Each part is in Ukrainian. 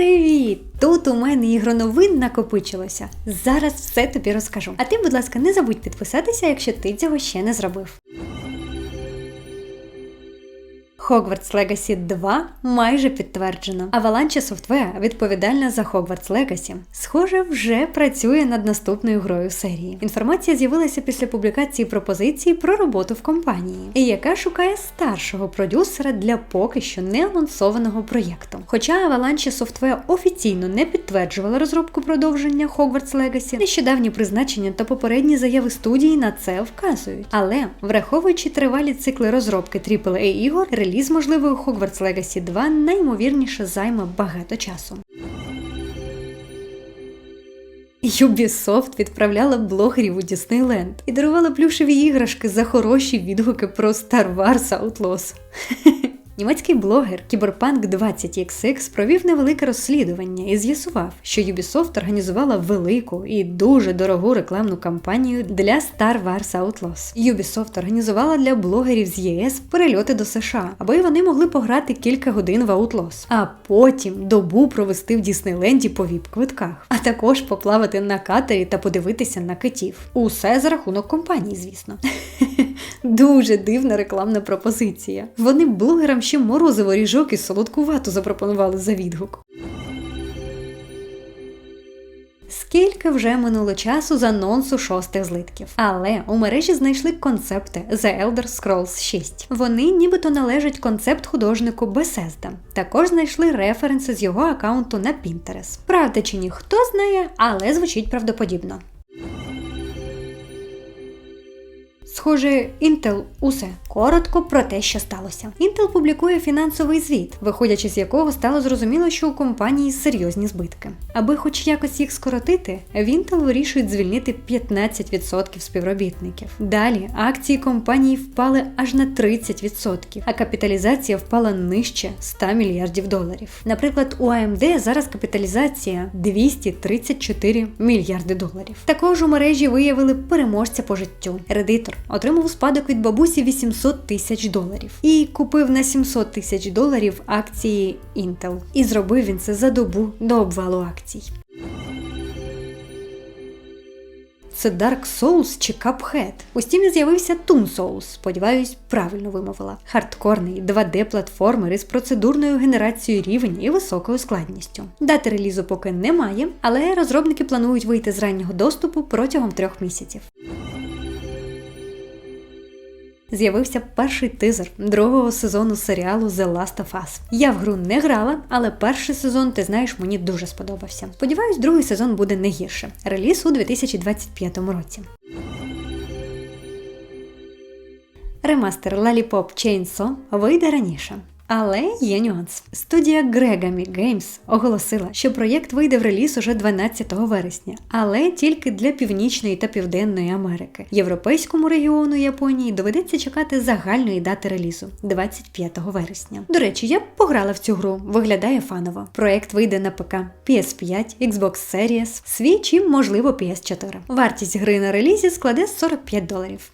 Привіт! Тут у мене ігроновин накопичилося. Зараз все тобі розкажу. А ти, будь ласка, не забудь підписатися, якщо ти цього ще не зробив. Hogwarts Legacy 2 майже підтверджено. Avalanche Software, відповідальна за Hogwarts Legacy, схоже, вже працює над наступною грою серії. Інформація з'явилася після публікації пропозиції про роботу в компанії, яка шукає старшого продюсера для поки що не анонсованого проєкту. Хоча Avalanche Software офіційно не підтверджувала розробку продовження Hogwarts Legacy, нещодавні призначення та попередні заяви студії на це вказують. Але враховуючи тривалі цикли розробки AAA ігор, реліз можливої Hogwarts Legacy 2 наймовірніше займе багато часу. Ubisoft відправляла блогерів у Діснейленд і дарувала плюшеві іграшки за хороші відгуки про Star Wars Outlaws. Німецький блогер Cyberpunk 20XX провів невелике розслідування і з'ясував, що Ubisoft організувала велику і дуже дорогу рекламну кампанію для Star Wars Outlaws. Ubisoft організувала для блогерів з ЄС перельоти до США, аби вони могли пограти кілька годин в Outlaws, а потім добу провести в Діснейленді по віп-квитках, а також поплавати на катері та подивитися на китів. Усе за рахунок компанії, звісно. Дуже дивна рекламна пропозиція. Вони блогерам ще морозиво ріжок і солодку вату запропонували за відгук. Скільки вже минуло часу з анонсу шостих злитків. Але у мережі знайшли концепти The Elder Scrolls 6. Вони нібито належать концепт художнику Bethesda. Також знайшли референси з його аккаунту на Pinterest. Правда чи ні, хто знає, але звучить правдоподібно. Схоже, Intel усе коротко про те, що сталося. Intel публікує фінансовий звіт, виходячи з якого стало зрозуміло, що у компанії серйозні збитки. Аби хоч якось їх скоротити, в Intel вирішують звільнити 15% співробітників. Далі акції компанії впали аж на 30%, а капіталізація впала нижче 100 мільярдів доларів. Наприклад, у AMD зараз капіталізація 234 мільярди доларів. Також у мережі виявили переможця по життю. Редитор отримав у спадок від бабусі 800 тисяч доларів і купив на 700 тисяч доларів акції Intel. І зробив він це за добу до обвалу акцій. Це Dark Souls чи Cuphead. У стімі з'явився Toon Souls, сподіваюсь, правильно вимовила. Хардкорний 2D-платформер із процедурною генерацією рівень і високою складністю. Дати релізу поки немає, але розробники планують вийти з раннього доступу протягом трьох місяців з'явився перший тизер другого сезону серіалу The Last of Us. Я в гру не грала, але перший сезон, ти знаєш, мені дуже сподобався. Сподіваюсь, другий сезон буде не гірше. Реліз у 2025 році. Ремастер Lollipop Chainsaw вийде раніше. Але є нюанс. Студія Gregami Games оголосила, що проєкт вийде в реліз уже 12 вересня, але тільки для Північної та Південної Америки. Європейському регіону Японії доведеться чекати загальної дати релізу 25 вересня. До речі, я пограла в цю гру, виглядає фаново. Проєкт вийде на ПК PS5, Xbox Series, Switch і, можливо, PS4. Вартість гри на релізі складе 45 доларів.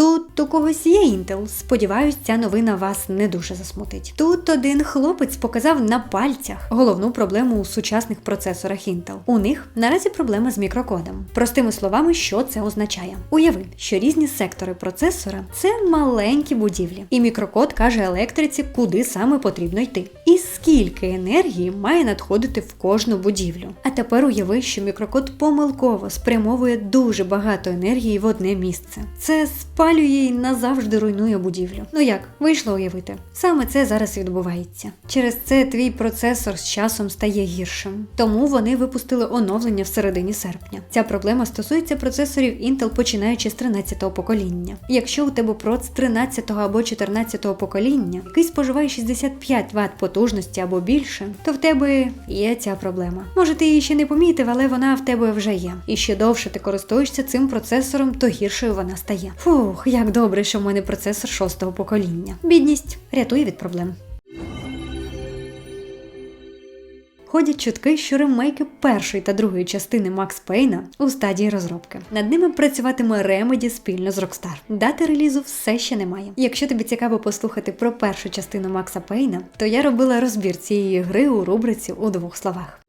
Тут у когось є Intel. Сподіваюсь, ця новина вас не дуже засмутить. Тут один хлопець показав на пальцях головну проблему у сучасних процесорах Intel. У них наразі проблема з мікрокодом. Простими словами, що це означає? Уяви, що різні сектори процесора це маленькі будівлі, і мікрокод каже електриці, куди саме потрібно йти, і скільки енергії має надходити в кожну будівлю. А тепер уяви, що мікрокод помилково спрямовує дуже багато енергії в одне місце. Це спа спалює і назавжди руйнує будівлю. Ну як, вийшло уявити? Саме це зараз відбувається. Через це твій процесор з часом стає гіршим. Тому вони випустили оновлення в середині серпня. Ця проблема стосується процесорів Intel починаючи з 13-го покоління. Якщо у тебе проц 13-го або 14-го покоління, який споживає 65 Вт потужності або більше, то в тебе є ця проблема. Може, ти її ще не помітив, але вона в тебе вже є. І ще довше ти користуєшся цим процесором, то гіршою вона стає. Фух. Ох, як добре, що в мене процесор шостого покоління. Бідність рятує від проблем. Ходять чутки, що ремейки першої та другої частини Макс Пейна у стадії розробки. Над ними працюватиме Remedy спільно з Rockstar. Дати релізу все ще немає. Якщо тобі цікаво послухати про першу частину Макса Пейна, то я робила розбір цієї гри у рубриці у двох словах.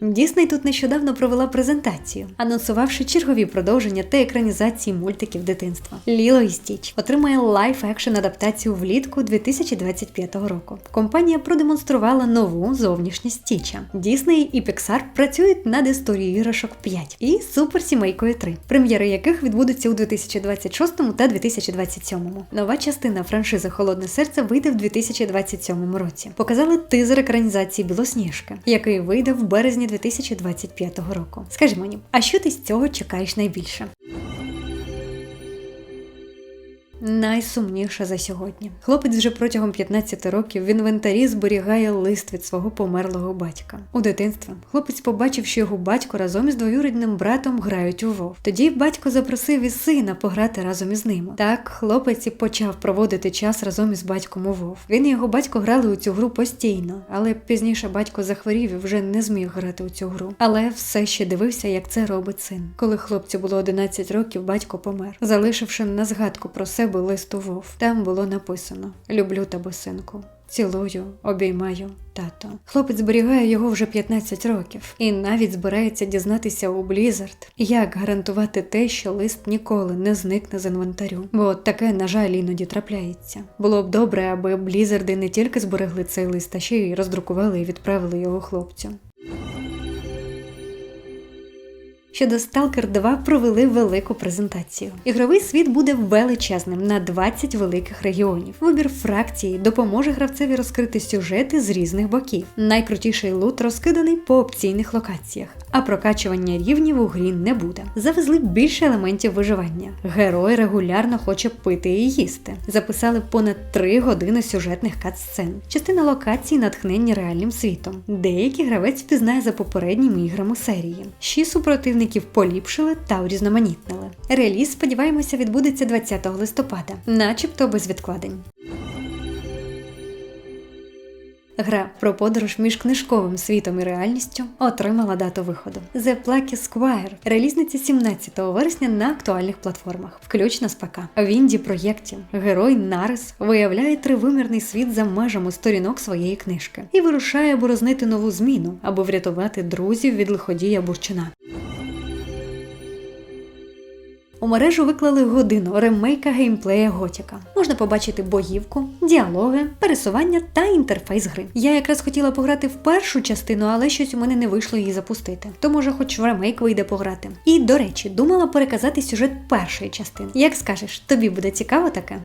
Дісней тут нещодавно провела презентацію, анонсувавши чергові продовження та екранізації мультиків дитинства. Ліло і Стіч отримає лайф екшн адаптацію влітку 2025 року. Компанія продемонструвала нову зовнішність Стіча. Дісней і Pixar працюють над історією іграшок 5 і суперсімейкою 3, прем'єри яких відбудуться у 2026 та 2027. Нова частина франшизи Холодне серце вийде в 2027 році. Показали тизер екранізації Білосніжки, який вийде в березні 2025 року. Скажи мені, а що ти з цього чекаєш найбільше? Найсумніше за сьогодні. Хлопець вже протягом 15 років в інвентарі зберігає лист від свого померлого батька. У дитинстві хлопець побачив, що його батько разом із двоюрідним братом грають у Вов. Тоді батько запросив і сина пограти разом із ними. Так хлопець і почав проводити час разом із батьком у Вов. Він і його батько грали у цю гру постійно, але пізніше батько захворів і вже не зміг грати у цю гру. Але все ще дивився, як це робить син. Коли хлопцю було 11 років, батько помер, залишивши на згадку про себе лист у Вов. Там було написано: Люблю тебе, синку. Цілую, обіймаю тато. Хлопець зберігає його вже 15 років і навіть збирається дізнатися у Blizzard, як гарантувати те, що лист ніколи не зникне з інвентарю. Бо таке, на жаль, іноді трапляється. Було б добре, аби Блізарди не тільки зберегли цей лист, а ще й роздрукували і відправили його хлопцю. Щодо Stalker 2 провели велику презентацію. Ігровий світ буде величезним на 20 великих регіонів. Вибір фракції допоможе гравцеві розкрити сюжети з різних боків. Найкрутіший лут розкиданий по опційних локаціях, а прокачування рівнів у грі не буде. Завезли більше елементів виживання. Герой регулярно хоче пити і їсти. Записали понад 3 години сюжетних кат-сцен. Частина локацій натхненні реальним світом. Деякі гравець впізнає за попередніми іграми серії. Шість супротивників поліпшили та урізноманітнили. Реліз, сподіваємося, відбудеться 20 листопада, начебто без відкладень. Гра про подорож між книжковим світом і реальністю отримала дату виходу. The Plucky Squire релізниця 17 вересня на актуальних платформах, включно з ПК. В інді проєкті герой Нарис виявляє тривимірний світ за межами сторінок своєї книжки і вирушає борознити нову зміну, аби врятувати друзів від лиходія Бурчина. У мережу виклали годину ремейка геймплея Готіка. Можна побачити боївку, діалоги, пересування та інтерфейс гри. Я якраз хотіла пограти в першу частину, але щось у мене не вийшло її запустити. То може, хоч в ремейк вийде пограти. І до речі, думала переказати сюжет першої частини. Як скажеш, тобі буде цікаво таке?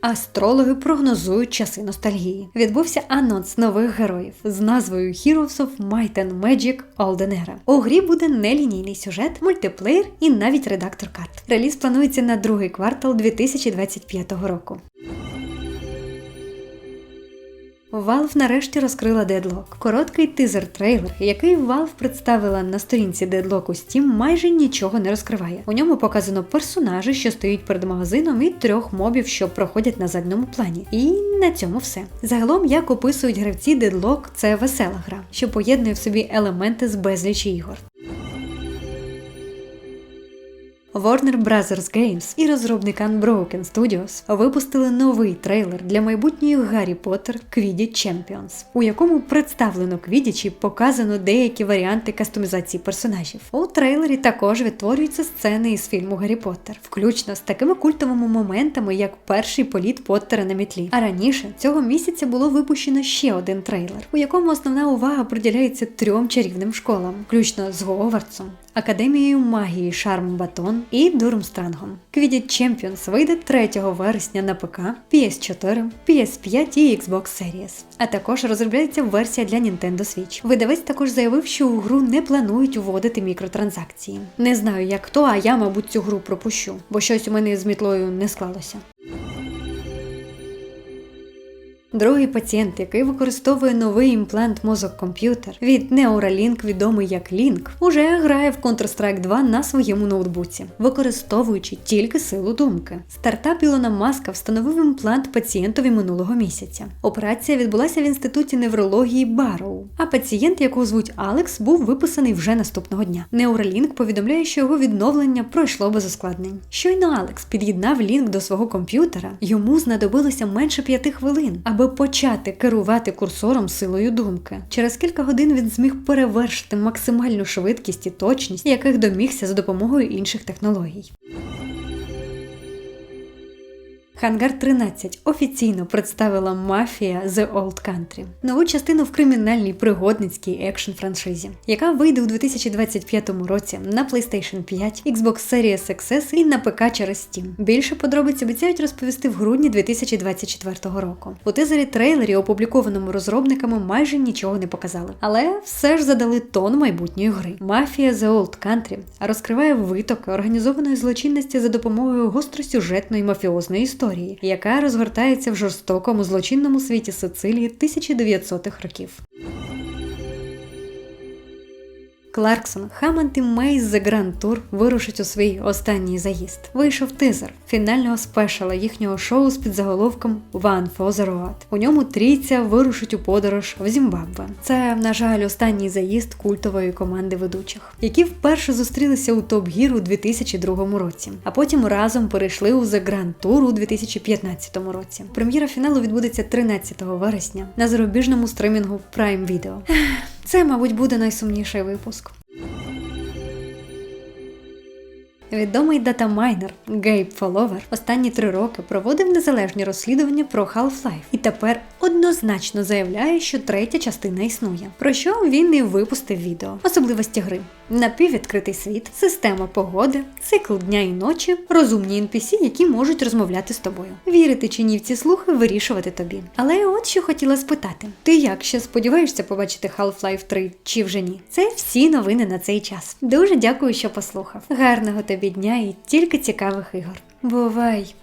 Астрологи прогнозують часи ностальгії. Відбувся анонс нових героїв з назвою Heroes of Might and Magic Olden Era. У грі буде нелінійний сюжет, мультиплеєр і навіть редактор карт. Реліз планується на другий квартал 2025 року. Valve нарешті розкрила Deadlock. Короткий тизер-трейлер, який Valve представила на сторінці Deadlock у Steam, майже нічого не розкриває. У ньому показано персонажі, що стоять перед магазином, і трьох мобів, що проходять на задньому плані. І на цьому все. Загалом, як описують гравці, Deadlock – це весела гра, що поєднує в собі елементи з безлічі ігор. Warner Bros. Games і розробник Unbroken Studios випустили новий трейлер для майбутньої Гаррі Поттер Quidditch Champions, у якому представлено Quidditch і показано деякі варіанти кастомізації персонажів. У трейлері також відтворюються сцени із фільму Гаррі Поттер, включно з такими культовими моментами, як перший політ Поттера на мітлі. А раніше цього місяця було випущено ще один трейлер, у якому основна увага приділяється трьом чарівним школам, включно з Говардсом, Академією магії Шарм Батон і Дурмстрангом. Quidditch Champions вийде 3 вересня на ПК, PS4, PS5 і Xbox Series. А також розробляється версія для Nintendo Switch. Видавець також заявив, що у гру не планують вводити мікротранзакції. Не знаю, як то, а я, мабуть, цю гру пропущу, бо щось у мене з мітлою не склалося. Другий пацієнт, який використовує новий імплант мозок-комп'ютер від Neuralink, відомий як Link, уже грає в Counter-Strike 2 на своєму ноутбуці, використовуючи тільки силу думки. Стартап Ілона Маска встановив імплант пацієнтові минулого місяця. Операція відбулася в інституті неврології Барроу. А пацієнт, якого звуть Алекс, був виписаний вже наступного дня. Neuralink повідомляє, що його відновлення пройшло без ускладнень. Щойно Алекс під'єднав лінк до свого комп'ютера, йому знадобилося менше п'яти хвилин, аби почати керувати курсором силою думки. Через кілька годин він зміг перевершити максимальну швидкість і точність, яких домігся за допомогою інших технологій. Хангар 13 офіційно представила Мафія The Old Country, нову частину в кримінальній пригодницькій екшн франшизі, яка вийде у 2025 році на PlayStation 5, Xbox Series XS і на ПК через Steam. Більше подробиць обіцяють розповісти в грудні 2024 року. У тизері трейлері, опублікованому розробниками, майже нічого не показали, але все ж задали тон майбутньої гри. Мафія The Old Country розкриває витоки організованої злочинності за допомогою гостросюжетної мафіозної історії історії, яка розгортається в жорстокому злочинному світі Сицилії 1900-х років. Кларксон, Хаммонд і Мейс The Grand Tour вирушать у свій останній заїзд. Вийшов тизер фінального спешала їхнього шоу з підзаголовком One for the Road. У ньому трійця вирушить у подорож в Зімбабве. Це, на жаль, останній заїзд культової команди ведучих, які вперше зустрілися у Топ Гір у 2002 році, а потім разом перейшли у The Grand Tour у 2015 році. Прем'єра фіналу відбудеться 13 вересня на зарубіжному стримінгу Prime Video. Це, мабуть, буде найсумніший випуск. Відомий датамайнер Гейб Фоловер останні три роки проводив незалежні розслідування про Half-Life і тепер однозначно заявляє, що третя частина існує, про що він і випустив відео. Особливості гри: напіввідкритий світ, система погоди, цикл дня і ночі, розумні NPC, які можуть розмовляти з тобою. Вірити чи ні в ці слухи вирішувати тобі. Але от що хотіла спитати: ти як ще сподіваєшся побачити Half-Life 3 чи вже ні? Це всі новини на цей час. Дуже дякую, що послухав. Гарного тобі дня і тільки цікавих ігор. Бувай!